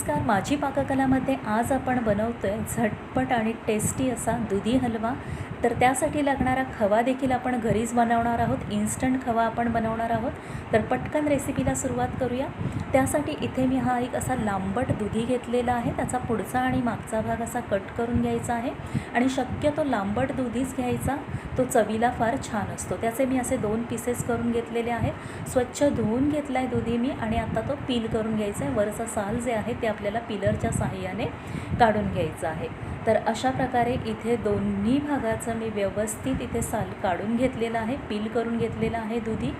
नमस्कार. माझी पाककलामध्ये आज आपण बनवतो आहे झटपट आणि टेस्टी असा दुधी हलवा. तर त्यासाठी लागणारा खवा देखील आपण घरीच बनवणार आहोत. इन्स्टंट खवा आपण बनवणार आहोत. तर पटकन रेसिपीला सुरुवात करूया. त्यासाठी इथे मी हा एक असा लांबट दुधी घेतलेला आहे. त्याचा पुढचा आणि मागचा भाग असा कट करून घ्यायचा आहे. आणि शक्यतो लांबट दुधीच घ्यायचा. तो चवीला फार छान असतो. त्याचे मी असे दोन पीसेस करून घेतलेले आहेत. स्वच्छ धुवून घेतला आहे दुधी मी आणि आता तो पील करून घ्यायचा आहे. वरचा साल जे आहे ते आपल्याला पिलरच्या साहाय्याने काढून घ्यायचं आहे. तर अशा प्रकारे इथे दोन्ही भागाचं मी व्यवस्थित इथे साल काढून घेतलेलं आहे पील करून घेतलेलं आहे दुधी.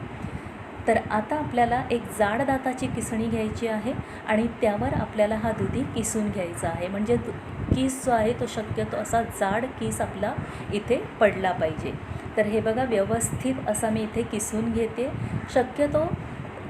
तर आता आपल्याला एक जाड दाताची किसणी घ्यायची आहे आणि त्यावर आपल्याला हा दुधी किसून घ्यायचा आहे. म्हणजे दु किस जो आहे तो शक्यतो असा जाड किस आपला इथे पडला पाहिजे. तर हे बघा व्यवस्थित असा मी इथे किसून घेते. शक्यतो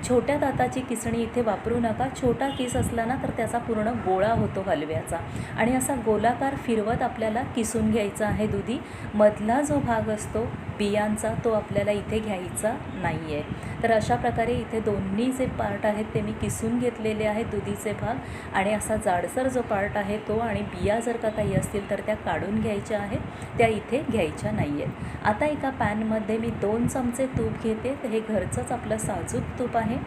छोट्या दाताची किसणी इथे वापरू नका. छोटा किस असला ना तर त्याचा पूर्ण गोळा होतो हलव्याचा. आणि असा गोलाकार फिरवत आपल्याला किसून घ्यायचा आहे दुधी. मधला जो भाग असतो बियांचा तो आपल्याला इथे घ्यायचा नाही आहे तर अशा प्रकारे इथे दोन्ही जे पार्ट आहेत ते मी किसून घेतलेले आहेत दुधीचे भाग. आणि असा जाडसर जो पार्ट आहे तो आणि बिया जर का काही असतील तर त्या काढून घ्यायच्या आहेत. त्या इथे घ्यायच्या नाही आहेत आता एका पॅनमध्ये मी दोन चमचे तूप घेते. तर हे घरचंच आपलं साजूक तूप आहे.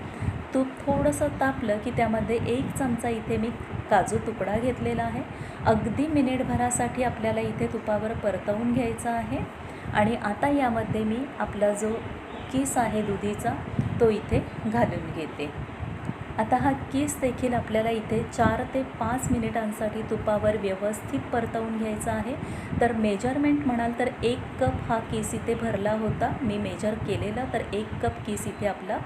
तूप थोडंसं तापलं की त्यामध्ये एक चमचा इथे मी काजू तुकडा घेतलेला आहे. अगदी मिनिटभरासाठी आपल्याला इथे तुपावर परतवून घ्यायचं आहे. आणि आता यामध्ये मी आपला जो किस आहे दुधीचा? तो इथे घालून घेते. आता हा किस देखील आपल्याला इथे चार ते पाच मिनिटांसाठी तुपावर व्यवस्थित परतवून घ्यायचा आहे. तर मेजरमेंट म्हणाल तर एक कप हा किस इथे भरला होता. मी मेजर केलेला तर एक कप किस इथे आपला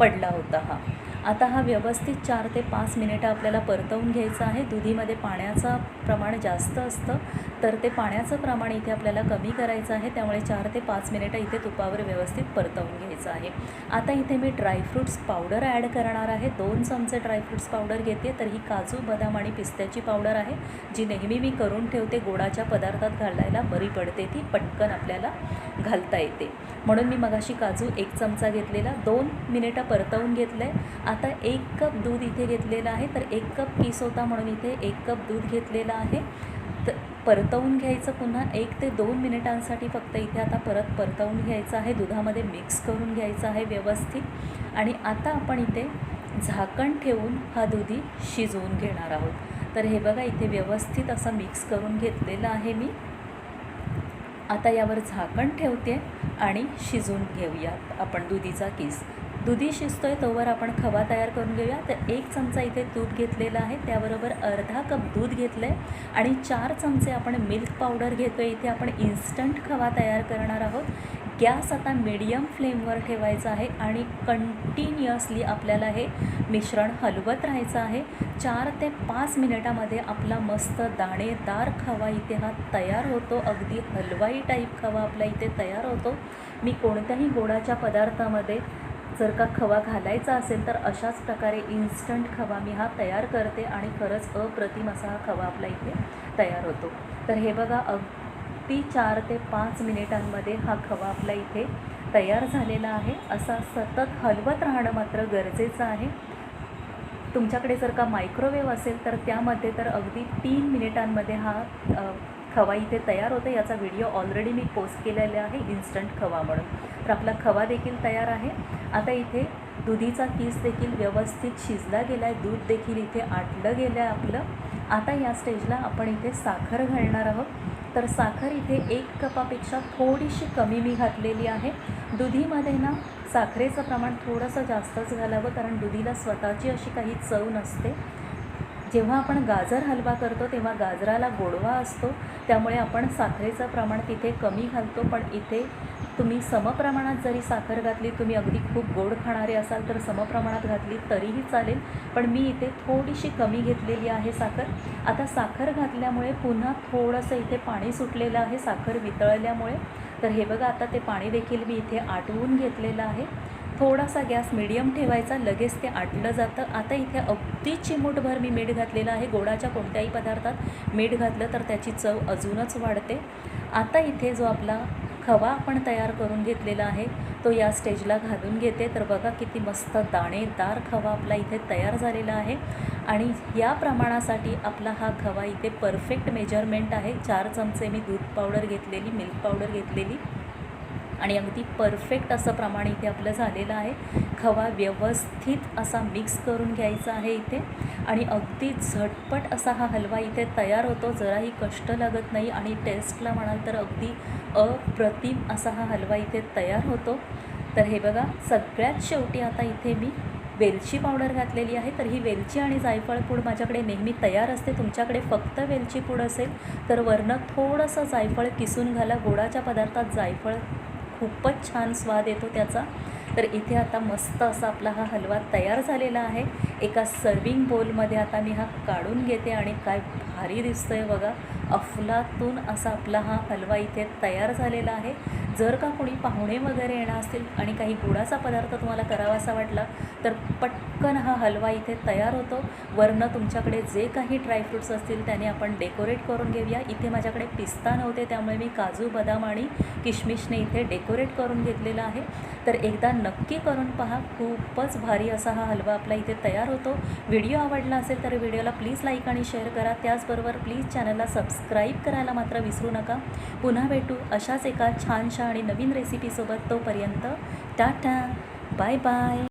पडला होता हा. आता हा व्यवस्थित चार ते पाच मिनिटं आपल्याला परतवून घ्यायचा आहे. दुधीमध्ये पाण्याचं प्रमाण जास्त असतं तर ते पाण्याचं प्रमाण इथे आपल्याला कमी करायचं आहे. त्यामुळे चार ते पाच मिनिटं इथे तुपावर व्यवस्थित परतवून घ्यायचं आहे. आता इथे मी ड्रायफ्रूट्स पावडर ॲड करणार आहे. दोन चमचे ड्रायफ्रूट्स पावडर घेते तर ही काजू बदाम आणि पिस्त्याची पावडर आहे जी नेहमी मी करून ठेवते. गोडाच्या पदार्थात घालायला बरी पडते ती पटकन आपल्याला घालता येते. म्हणून मी मगाशी काजू एक चमचा घेतलेला दोन मिनिटं परतवून घेतलं आहे आता एक कप दूध इथे घेतलेलं आहे तर एक कप पीस होता म्हणून इथे एक कप दूध घेतलेलं आहे. तर परतवून घ्यायचं पुन्हा एक ते दोन मिनिटांसाठी फक्त इथे आता परत परतवून घ्यायचं आहे. दुधामध्ये मिक्स करून घ्यायचं आहे व्यवस्थित. आणि आता आपण इथे झाकण ठेवून हा दुधी शिजवून घेणार आहोत. तर हे बघा इथे व्यवस्थित असं मिक्स करून घेतलेलं आहे मी. आता यावर झाकण ठेवते आणि शिजवून घेऊयात आपण दुधीचा किस. दुधी शिजतोय तोवर आपण खवा तयार करून घेऊया. तर एक चमचा इथे तूप घेतलेला आहे त्याबरोबर अर्धा कप दूध घेतलं आहे आणि चार चमचे आपण मिल्क पावडर घेतो आहे इथे आपण इन्स्टंट खवा तयार करणार आहोत. गॅस आता मिडियम फ्लेमवर ठेवायचा आहे आणि कंटिन्युअसली आपल्याला हे मिश्रण हलवत राहायचं आहे. चार ते पाच मिनिटामध्ये आपला मस्त दाणेदार खवा इथे हा तयार होतो. अगदी हलवाई टाईप खवा आपला इथे तयार होतो. मी कोणत्याही गोडाच्या पदार्थामध्ये जर का खवा घालायचा असेल तर अशाच प्रकारे इन्स्टंट खवा मी हा तयार करते आणि खरंच अप्रतिम असा हा खवा आपला इथे तयार होतो. तर हे बघा अगदी चार ते पाच मिनिटांमध्ये हा खवा आपला इथे तयार झालेला आहे. असा सतत हलवत राहणं मात्र गरजेचं आहे. तुमच्याकडे जर का मायक्रोवेव्ह असेल तर त्यामध्ये तर अगदी तीन मिनिटांमध्ये हा खवा इथे तयार होतो याचा व्हिडिओ ऑलरेडी मी पोस्ट केलेला आहे इन्स्टंट खवा म्हणून. तर आपला खवा देखील तयार आहे. आता इथे दुधीचा किस देखील व्यवस्थित शिजला गेला आहे दूध देखील इथे आटलं गेलं आहे आपलं. आता या स्टेजला आपण इथे साखर घालणार आहोत. तर साखर इथे एक कपापेक्षा थोडीशी कमी मी घातलेली आहे. दुधीमध्ये ना साखरेचं प्रमाण थोडंसं जास्तच घालावं कारण दुधीला स्वतःची अशी काही चव नसते. जेव्हा आपण गाजर हलवा करतो तेव्हा गाजराला गोडवा असतो. त्यामुळे आपण साखरेचं प्रमाण तिथे कमी घालतो. पण इथे तुम्ही समप्रमाणात जरी साखर घातली तुम्ही अगदी खूप गोड खाणारे असाल तर समप्रमाणात घातली तरीही चालेल. पण मी इथे थोडीशी कमी घेतलेली आहे साखर. आता साखर घातल्यामुळे पुन्हा थोडंसं इथे पाणी सुटलेलं आहे साखर वितळल्यामुळे. तर हे बघा आता ते पाणी देखील मी इथे आटवून घेतलेलं आहे. थोडासा गॅस मिडियम ठेवायचा लगेच ते आटलं जातं. आता इथे अगदी चिमूटभर मी मीठ घातलेलं आहे. गोडाच्या कोणत्याही पदार्थात मीठ घातलं तर त्याची चव अजूनच वाढते. आता इथे जो आपला खवा आपण तयार करून घेतलेला आहे तो या स्टेजला घालून घेते. तर बघा किती मस्त दाणेदार खवा आपला इथे तयार झालेला आहे. आणि या प्रमाणासाठी आपला हा खवा इथे परफेक्ट मेजरमेंट आहे. चार चमचे मी दूध पावडर घेतलेली मिल्क पावडर घेतलेली. आणि अगदी परफेक्ट असं प्रमाण इथे आपलं झालेलं आहे. खवा व्यवस्थित असा मिक्स करून घ्यायचा आहे इथे. आणि अगदी झटपट असा हा हलवा इथे तयार होतो जराही कष्ट लागत नाही आणि टेस्टला म्हणाल तर अगदी अप्रतिम असा हा हलवा इथे तयार होतो. तर हे बघा सगळ्यात शेवटी आता इथे मी वेलची पावडर घातलेली आहे. तर ही वेलची आणि जायफळ पूड माझ्याकडे नेहमी तयार असते. तुमच्याकडे फक्त वेलची पूड असेल तर वरनं थोडंसं जायफळ किसून घाला. गोडाच्या पदार्थात जायफळ खूपच छान स्वाद येतो त्याचा. तर इथे आता मस्त असा आपला हा हलवा तयार झालेला आहे. एका सर्विंग बोलमध्ये आता मी हा काढून घेते आणि काय भारी दिसतोय बघा. अफलातून असा आपला हा हलवा इथे तयार झालेला आहे. जर का कोणी पाहुणे वगैरे येणार असतील आणि काही गुळाचा पदार्थ तुम्हाला करावासा वाटला तर पटकन हा हलवा इथे तयार होतो. वरनं तुमच्याकडे जे काही ड्रायफ्रूट्स असतील त्याने आपण डेकोरेट करून घेऊया. इथे माझ्याकडे पिस्ता नव्हते त्यामुळे मी काजू बदाम आणि किशमिशने इथे डेकोरेट करून घेतलेलं आहे. तर एकदा नक्की करून पहा खूपच भारी असा हा हलवा आपला इथे तयार होतो. व्हिडिओ आवडला असेल तर व्हिडिओला प्लीज लाईक आणि शेअर करा. त्याच त्याचबरोबर प्लीज चॅनलला सबस्क्राईब करायला मात्र विसरू नका. पुन्हा भेटू अशाच एका छानशा आणि नवीन रेसिपीसोबत तोपर्यंत टाटा बाय बाय.